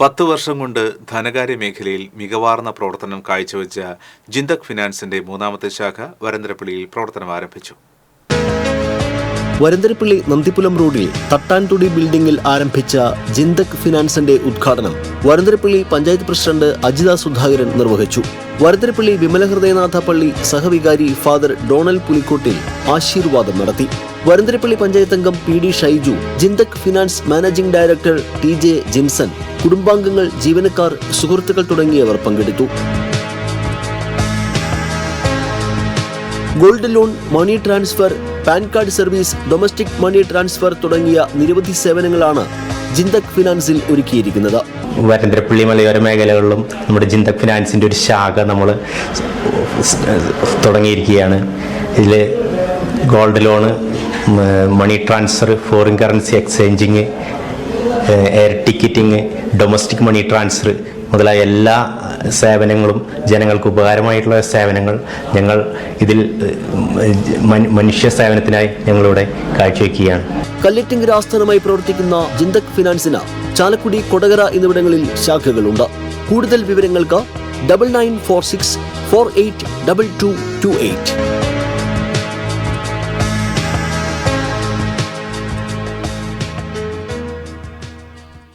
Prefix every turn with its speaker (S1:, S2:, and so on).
S1: പത്ത് വർഷം കൊണ്ട് ധനകാര്യ മേഖലയിൽ മികവാർന്ന പ്രവർത്തനം കാഴ്ചവെച്ച ജിന്തക് ഫിനാൻസിന്റെ മൂന്നാമത്തെ ശാഖ വരന്തരപ്പള്ളിയിൽ പ്രവർത്തനം ആരംഭിച്ചു.
S2: വരന്തരപ്പള്ളി നന്ദിപുലം റോഡിൽ തട്ടാൻതുടി ബിൽഡിംഗിൽ ആരംഭിച്ച ജിന്തക് ഫിനാൻസിന്റെ ഉദ്ഘാടനം വരന്തരപ്പള്ളി പഞ്ചായത്ത് പ്രസിഡന്റ് അജിത സുധാകരൻ നിർവഹിച്ചു. വരന്തരപ്പള്ളി വിമലഹൃദയനാഥ പള്ളി സഹവികാരി ഫാദർ ഡോണൽ പുലിക്കോട്ടിൽ ആശീർവാദം നടത്തി. വരന്തരപ്പള്ളി പഞ്ചായത്ത് അംഗം P D Shaiju Jinthak finance managing director T J Jinson കുടുംബാംഗങ്ങൾ ജീവനക്കാർ സുഹൃത്തുക്കൾ തുടങ്ങിയവർ പങ്കെടുത്തു. Gold loan money transfer PAN card service domestic money transfer തുടങ്ങിയ നിരവധി സേവനങ്ങളാണ് ജിന്തക് ഫിനാൻസിൽ ഒരുക്കിയിരിക്കുന്നത്.
S3: വരന്തരപ്പള്ളി മലയോര മേഖലകളിലും നമ്മുടെ ജിന്തക് ഫിനാൻസിന്റെ ഒരു ശാഖ നമ്മൾ തുടങ്ങിയിരിക്കുകയാണ്. ഇതിൽ gold loan money transfer foreign currency exchanging air ticketing domestic money transfer മുതലായ എല്ലാ സേവനങ്ങളും ജനങ്ങൾക്ക് ഉപകാരമായിട്ടുള്ള സേവനങ്ങൾ ഞങ്ങൾ ഇതിൽ മനുഷ്യ സേവനത്തിനായി ഞങ്ങളിവിടെ കാഴ്ചവെക്കുകയാണ്.
S2: കല്ലിറ്റിങ്കര ആസ്ഥാനമായി പ്രവർത്തിക്കുന്ന ജിന്തക് ഫിനാൻസിന് ചാലക്കുടി കൊടകര എന്നിവിടങ്ങളിൽ ശാഖകളുണ്ട്. കൂടുതൽ വിവരങ്ങൾക്ക് double nine four six four eight double two two eight